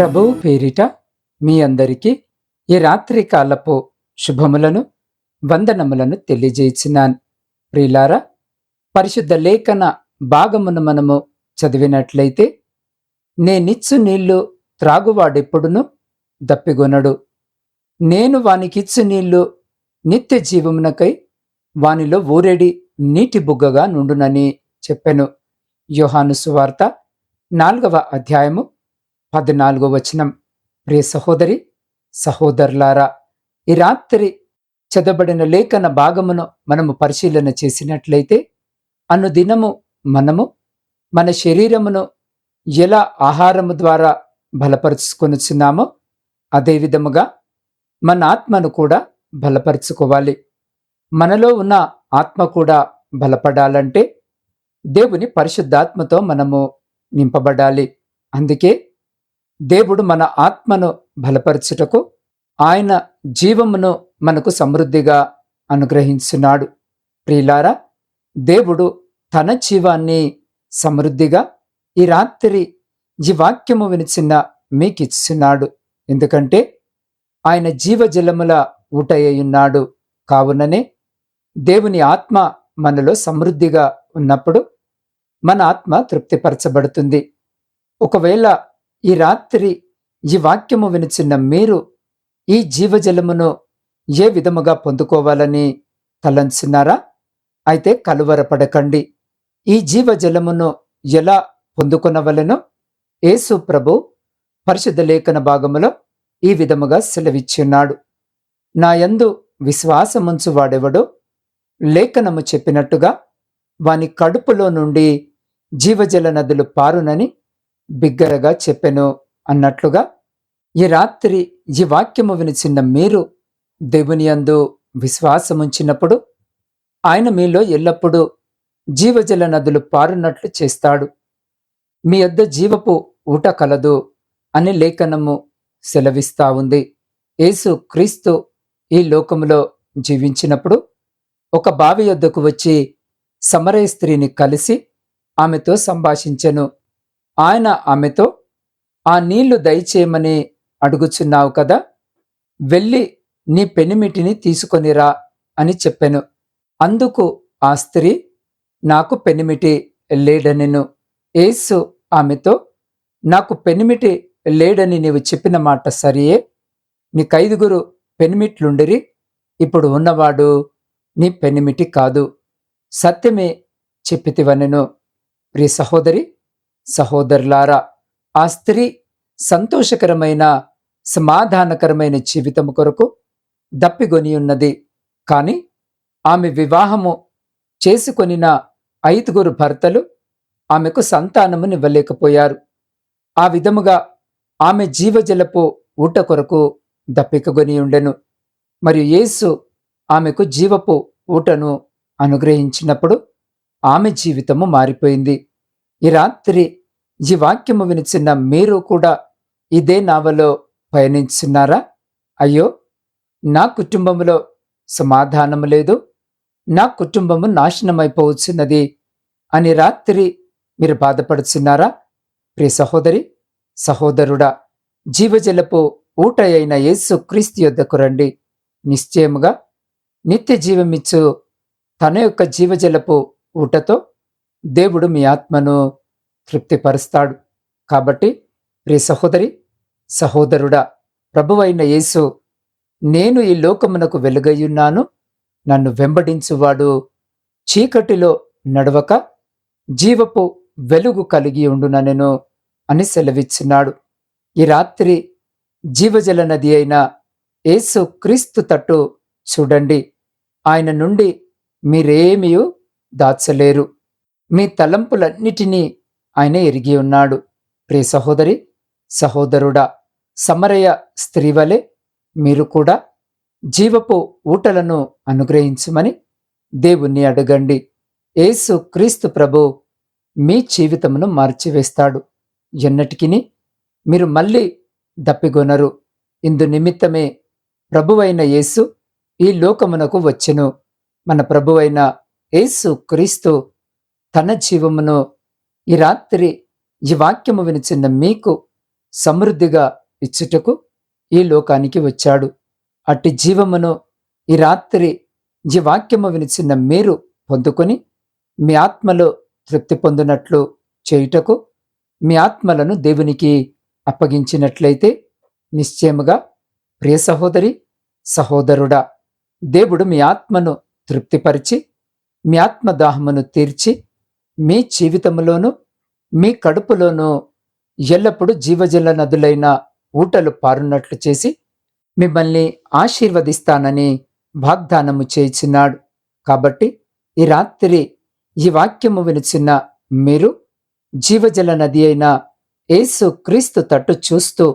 ప్రభువు పేరిట మీ అందరికీ ఈ రాత్రి కాలపు శుభములను వందనములను తెలియజేసినాను. ప్రియులారా పరిశుద్ధ లేఖన భాగమును మనము చదివినట్లయితే నేనిచ్చు నీళ్ళు త్రాగువాడెప్పుడును దప్పిగొనడు నేను వానికిచ్చు నీళ్ళు నిత్య జీవమునకై వానిలో ఊరేడి నీటి బుగ్గగా నుండునని చెప్పెను. యోహాను సువార్త నాలుగవ అధ్యాయము పద్నాలుగో వచనం. ప్రియ సహోదరి సహోదరులారా ఈ రాత్రి చదవబడిన లేఖన భాగమును మనము పరిశీలన చేసినట్లయితే అనుదినము మనము మన శరీరమును ఎలా ఆహారము ద్వారా బలపరుచుకొనుచున్నామో అదేవిధముగా మన ఆత్మను కూడా బలపరుచుకోవాలి. మనలో ఉన్న ఆత్మ కూడా బలపడాలంటే దేవుని పరిశుద్ధాత్మతో మనము నింపబడాలి. అందుకే దేవుడు మన ఆత్మను బలపరచుటకు ఆయన జీవమును మనకు సమృద్ధిగా అనుగ్రహించున్నాడు ప్రియులారా దేవుడు తన జీవాన్ని సమృద్ధిగా ఈ రాత్రి ఈ వాక్యము వినిచిన్న మీకిచ్చున్నాడు ఎందుకంటే ఆయన జీవజలముల ఊటయ్యున్నాడు. కావుననే దేవుని ఆత్మ మనలో సమృద్ధిగా ఉన్నప్పుడు మన ఆత్మ తృప్తిపరచబడుతుంది. ఒకవేళ ఈ రాత్రి ఈ వాక్యము వినిచిన్న మీరు ఈ జీవజలమును ఏ విధముగా పొందుకోవాలని తలంచినారా? అయితే కలువరపడకండి. ఈ జీవజలమును ఎలా పొందుకొనవలెనో? యేసు ప్రభు పరిశుద్ధ లేఖన భాగములో ఈ విధముగా సెలవిచ్చున్నాడు. నా యందు విశ్వాసముంచు వాడెవడో? లేఖనము చెప్పినట్టుగా వాని కడుపులో నుండి జీవజల నదులు పారునని బిగ్గరగా చెప్పెను అన్నట్లుగా ఈ రాత్రి ఈ వాక్యము వినిచిన్న మీరు దేవుని యందు విశ్వాసముంచినప్పుడు ఆయన మీలో ఎల్లప్పుడూ జీవజల నదులు పారునట్లు చేస్తాడు. మీ యొద్ద జీవపు ఊట కలదు అని లేఖనము సెలవిస్తా ఉంది. యేసు క్రీస్తు ఈ లోకములో జీవించినప్పుడు ఒక బావి యొద్దకు వచ్చి సమరయ స్త్రీని కలిసి ఆమెతో సంభాషించెను. ఆయన ఆమెతో ఆ నీళ్ళు దయచేయమని అడుగుచున్నావు కదా వెళ్ళి నీ పెనిమిటిని తీసుకొనిరా అని చెప్పెను. అందుకు ఆ స్త్రీ నాకు పెనిమిటి లేడనెను. ఏసు ఆమెతో నాకు పెనిమిటి లేడని నీవు చెప్పిన మాట సరియే. నీకైదుగురు పెనిమిట్లుండిరి. ఇప్పుడు ఉన్నవాడు నీ పెనిమిటి కాదు. సత్యమే చెప్పితివనెను. ప్రియ సహోదరి సహోదరులారా ఆ స్త్రీ సంతోషకరమైన సమాధానకరమైన జీవితము కొరకు దప్పిగొని ఉన్నది. కానీ ఆమె వివాహము చేసుకొనిన ఐదుగురు భర్తలు ఆమెకు సంతానమునివ్వలేకపోయారు ఆ విధముగా ఆమె జీవజలపు ఊట కొరకు దప్పికగొని ఉండెను. మరియు యేసు ఆమెకు జీవపు ఊటను అనుగ్రహించినప్పుడు ఆమె జీవితము మారిపోయింది. ఈ రాత్రి ఈ వాక్యము వినిచిన మీరు కూడా ఇదే నావలో పయనించున్నారా అయ్యో నా కుటుంబంలో సమాధానము లేదు. నా కుటుంబము నాశనమైపోవచ్చున్నది అని రాత్రి మీరు బాధపడుచున్నారా? ప్రియ సహోదరి సహోదరుడా జీవజలపు ఊట అయిన యేసు క్రీస్తు యొద్దకు రండి. నిశ్చయముగా నిత్య జీవమిచ్చు తన యొక్క జీవజలపు ఊటతో దేవుడు మీ ఆత్మను తృప్తిపరుస్తాడు. కాబట్టి ప్రియ సహోదరి సహోదరుడా ప్రభువైన యేసు నేను ఈ లోకమునకు వెలుగయ్యున్నాను. నన్ను వెంబడించువాడు. చీకటిలో నడవక జీవపు వెలుగు కలిగి ఉండుననెను అని సెలవిచ్చున్నాడు. ఈ రాత్రి జీవజల నది అయిన యేసు క్రీస్తు తట్టు చూడండి. ఆయన నుండి మీరేమీ దాచలేరు. మీ తలంపులన్నిటినీ ఆయన ఎరిగి ఉన్నాడు. ప్రియ సహోదరి సహోదరుడా సమరయ స్త్రీవలే మీరు కూడా జీవపు ఊటలను అనుగ్రహించమని దేవుణ్ణి అడగండి. యేసు క్రీస్తు ప్రభు మీ జీవితమును మార్చివేస్తాడు. ఎన్నటికిని మీరు మళ్ళీ దప్పిగొనరు ఇందు నిమిత్తమే ప్రభువైన యేసు ఈ లోకమునకు వచ్చెను. మన ప్రభువైన యేసు క్రీస్తు తన జీవమును ఈ రాత్రి ఈ వాక్యము వినిచిన్న మీకు సమృద్ధిగా ఇచ్చుటకు ఈ లోకానికి వచ్చాడు. అట్టి జీవమును ఈ రాత్రి ఈ వాక్యము వినిచిన మీరు పొందుకొని మీ ఆత్మలో తృప్తి పొందినట్లు చేయుటకు మీ ఆత్మలను దేవునికి అప్పగించినట్లయితే నిశ్చయముగా ప్రియ సహోదరి సహోదరుడా దేవుడు మీ ఆత్మను తృప్తిపరిచి మీ ఆత్మదాహమును తీర్చి మీ జీవితంలోనూ మీ కడుపులోనూ ఎల్లప్పుడూ జీవజల నదులైన ఊటలు పారున్నట్లు చేసి మిమ్మల్ని ఆశీర్వదిస్తానని వాగ్దానము చేయిచున్నాడు కాబట్టి ఈ రాత్రి ఈ వాక్యము వినిచిన్న మీరు జీవజల నది అయిన యేసు క్రీస్తు తట్టు చూస్తూ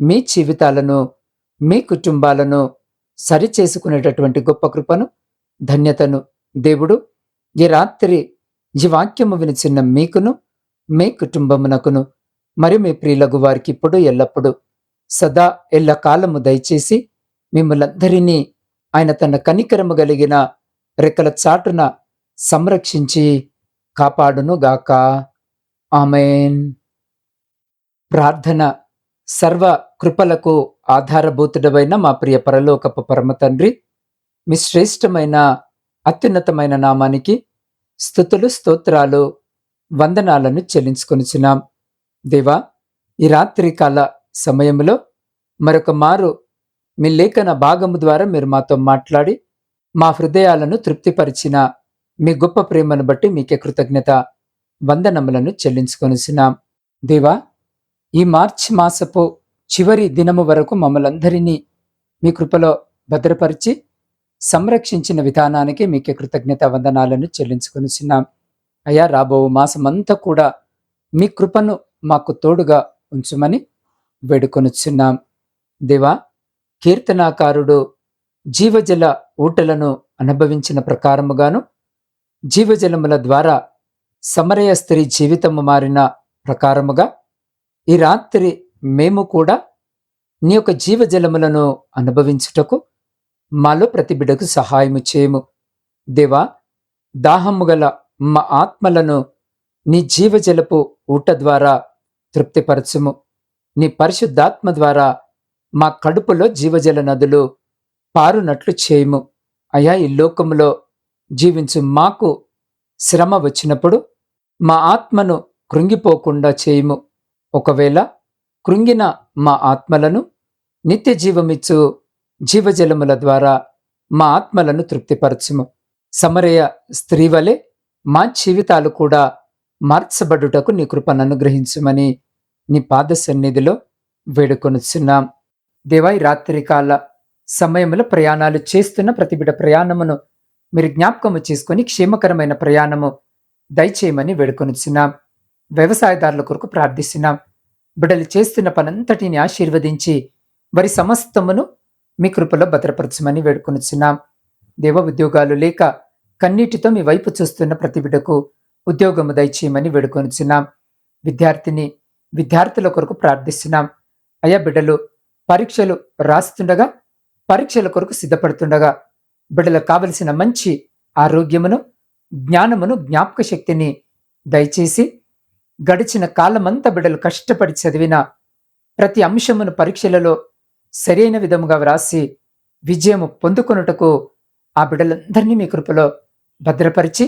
మీ జీవితాలను మీ కుటుంబాలను సరిచేసుకునేటటువంటి గొప్ప కృపను ధన్యతను దేవుడు ఈ రాత్రి ఈ వాక్యము వినిచిన్న మీకును మీ కుటుంబమునకును మరి మీ ప్రియులగు వారికి ఇప్పుడు ఎల్లప్పుడూ సదా ఎల్ల కాలము దయచేసి మిమ్మలందరినీ ఆయన తన కనికరము కలిగిన రెక్కల చాటున సంరక్షించి కాపాడును గాక ఆమెన్. ప్రార్థన సర్వ కృపలకు ఆధారభూతుడమైన మా ప్రియ పరలోకపు పరమ తండ్రి మీ శ్రేష్టమైన అత్యున్నతమైన నామానికి స్థుతులు స్తోత్రాలు వందనాలను చెల్లించుకొనిచున్నాం. దేవా ఈ రాత్రి కాల సమయంలో మరొక మారు మీ లేఖన భాగము ద్వారా మీరు మాతో మాట్లాడి మా హృదయాలను తృప్తిపరిచిన మీ గొప్ప ప్రేమను బట్టి మీకే కృతజ్ఞత వందనములను చెల్లించుకొనిచున్నాం. దేవా ఈ మార్చి మాసపు చివరి దినము వరకు మమ్మలందరినీ మీ కృపలో భద్రపరిచి సంరక్షించిన విధానానికి మీకే కృతజ్ఞత వందనాలను చెల్లించుకొనిచున్నాం అయ్యా రాబో మాసమంతా కూడా మీ కృపను మాకు తోడుగా ఉంచుమని వేడుకొనుచున్నాం దేవా కీర్తనాకారుడు జీవజల ఊటలను అనుభవించిన ప్రకారముగాను జీవజలముల ద్వారా సమరయ స్త్రీ జీవితము మారిన ప్రకారముగా ఈ రాత్రి మేము కూడా నీ యొక్క జీవజలములను అనుభవించుటకు మాలో ప్రతి బిడకు సహాయము చేయము. దేవా దాహము గల మా ఆత్మలను నీ జీవజలపు ఊట ద్వారా తృప్తిపరచుము. నీ పరిశుద్ధాత్మ ద్వారా మా కడుపులో జీవజల నదులు పారునట్లు చేయము. అయా ఈ లోకములో జీవించు మాకు శ్రమ వచ్చినప్పుడు మా ఆత్మను కృంగిపోకుండా చేయము. ఒకవేళ కృంగిన మా ఆత్మలను నిత్య జీవమిచ్చు జీవజలముల ద్వారా మా ఆత్మలను తృప్తిపరచుము. సమరయ స్త్రీ వలె మా జీవితాలు కూడా మార్చబడుటకు నీ కృపను అనుగ్రహించుమని నీ పాద సన్నిధిలో వేడుకొనుచున్నాం. దేవాయి రాత్రికాల సమయంలో ప్రయాణాలు చేస్తున్న ప్రతి బిడ ప్రయాణమును మీరు జ్ఞాపకము చేసుకొని క్షేమకరమైన ప్రయాణము దయచేయమని వేడుకొనుచున్నాం. వ్యవసాయదారుల కొరకు ప్రార్థిస్తున్నాం. బిడ్డలు చేస్తున్న పనంతటిని ఆశీర్వదించి వారి సమస్తమును మీ కృపలో భద్రపరచమని వేడుకొనిచున్నాం. దేవ ఉద్యోగాలు లేక కన్నీటితో మీ వైపు చూస్తున్న ప్రతి బిడ్డకు ఉద్యోగము దయచేయమని వేడుకొనిచున్నాం. విద్యార్థిని విద్యార్థుల కొరకు ప్రార్థిస్తున్నాం. అయ్యా బిడ్డలు పరీక్షలు రాస్తుండగా పరీక్షల కొరకు సిద్ధపడుతుండగా బిడ్డలకు కావలసిన మంచి ఆరోగ్యమును జ్ఞానమును జ్ఞాపక శక్తిని దయచేసి గడిచిన కాలమంతా బిడ్డలు కష్టపడి చదివిన ప్రతి అంశమును పరీక్షలలో సరైన విధముగా వ్రాసి విజయము పొందుకొనుటకు ఆ బిడ్డలందరినీ మీ కృపలో భద్రపరిచి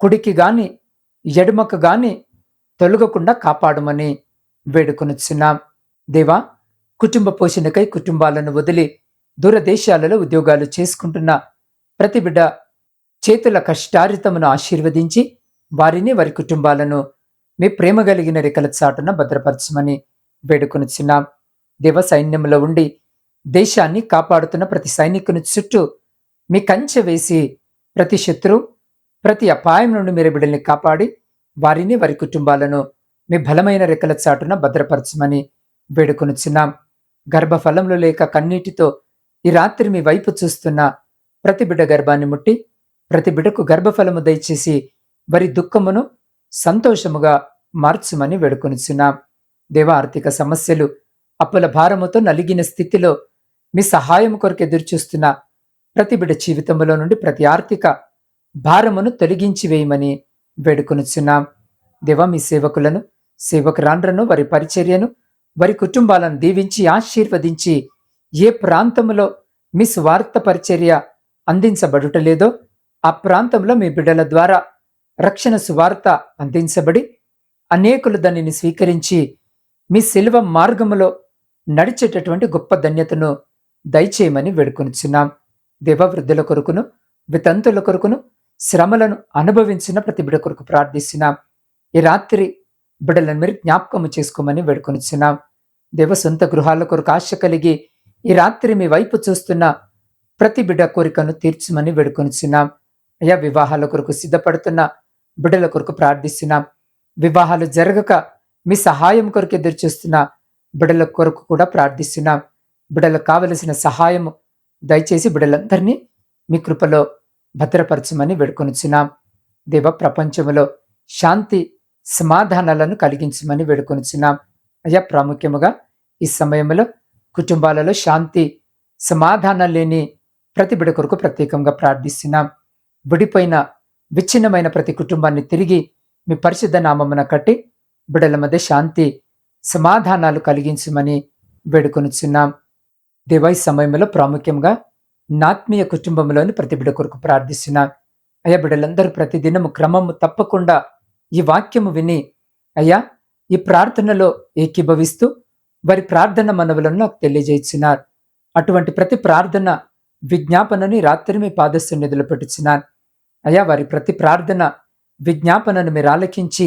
కుడికి గాని ఎడుమకు గాని తొలగకుండా కాపాడమని వేడుకొనుచున్నాం. దేవా కుటుంబ పోషణకై కుటుంబాలను వదిలి దూరదేశాలలో ఉద్యోగాలు చేసుకుంటున్న ప్రతి బిడ్డ చేతుల కష్టారితమును ఆశీర్వదించి వారిని వారి కుటుంబాలను మీ ప్రేమ కలిగిన రెక్కల చాటున భద్రపరచమని వేడుకొనుచున్నాం. దేవ సైన్యంలో ఉండి దేశాన్ని కాపాడుతున్న ప్రతి సైనికుని చుట్టూ మీ కంచె వేసి ప్రతి శత్రు ప్రతి అపాయం నుండి మీరు బిడ్డల్ని కాపాడి వారిని వారి కుటుంబాలను మీ బలమైన రెక్కల చాటున భద్రపరచమని వేడుకొనుచున్నాం. గర్భఫలంలో లేక కన్నీటితో ఈ రాత్రి మీ వైపు చూస్తున్న ప్రతి బిడ్డ గర్భాన్ని ముట్టి ప్రతి బిడ్డకు గర్భఫలము దయచేసి వారి దుఃఖమును సంతోషముగా మార్చుమని వేడుకొనిచున్నాం. దేవ ఆర్థిక సమస్యలు అప్పుల భారముతో నలిగిన స్థితిలో మీ సహాయం కొరకు ఎదురుచూస్తున్న ప్రతి బిడ జీవితంలో నుండి ప్రతి ఆర్థిక భారమును తొలగించి వేయమని వేడుకొనుచున్నాం. దేవ మీ సేవకులను సేవకురాండ్రను వారి పరిచర్యను వారి కుటుంబాలను దీవించి ఆశీర్వదించి ఏ ప్రాంతంలో మీ స్వార్థ పరిచర్య అందించబడుటలేదో ఆ ప్రాంతంలో మీ బిడ్డల ద్వారా రక్షణ సువార్త అందించబడి అనేకులు దానిని స్వీకరించి మీ శిల్వ మార్గములో నడిచేటటువంటి గొప్ప ధన్యతను దయచేయమని వేడుకొనిచున్నాం. దేవవృద్ధుల కొరకును వితంతుల కొరకును శ్రమలను అనుభవించిన ప్రతి బిడ కొరకు ప్రార్థిస్తున్నాం. ఈ రాత్రి బిడలను మీరు జ్ఞాపకము చేసుకోమని వేడుకొనిచున్నాం. దేవ సొంత గృహాల కొరకు ఆశ కలిగి ఈ రాత్రి మీ వైపు చూస్తున్న ప్రతి బిడ్డ కోరికను తీర్చమని వేడుకొనిచున్నాం. అయా వివాహాల కొరకు సిద్ధపడుతున్న బిడ్డల కొరకు ప్రార్థిస్తున్నాం. వివాహాలు జరగక మీ సహాయం కొరకు ఎదురు చూస్తున్న బిడల కొరకు కూడా ప్రార్థిస్తున్నాం. బిడలకు కావలసిన సహాయము దయచేసి బిడలందరినీ మీ కృపలో భద్రపరచమని వేడుకొనుచున్నాం. దేవ ప్రపంచంలో శాంతి సమాధానాలను కలిగించమని వేడుకొనుచున్నాం. అయ్యా ప్రాముఖ్యముగా ఈ సమయంలో కుటుంబాలలో శాంతి సమాధానం లేని ప్రతి బిడ కొరకు ప్రత్యేకంగా ప్రార్థిస్తున్నాం. విడిపోయిన విచ్ఛిన్నమైన ప్రతి కుటుంబాన్ని తిరిగి మీ పరిశుద్ధ నామమున కట్టి బిడల మధ్య శాంతి సమాధానాలు కలిగించమని వేడుకొనిచున్నాం. దేవా సమయంలో ప్రాముఖ్యంగా నాత్మీయ కుటుంబంలోని ప్రతి బిడ కొరకు ప్రార్థిస్తున్నాం. అయ్యా బిడ్డలందరూ ప్రతిదినము క్రమము తప్పకుండా ఈ వాక్యము విని అయ్యా ఈ ప్రార్థనలో ఏకీభవిస్తూ వారి ప్రార్థన మనవులను నాకు తెలియజేస్తున్నారు అటువంటి ప్రతి ప్రార్థన విజ్ఞాపనని రాత్రి మీ పాదస్సు నిధులు పెట్టుచున్నాను. అయ్యా వారి ప్రతి ప్రార్థన విజ్ఞాపనను మీరు ఆలకించి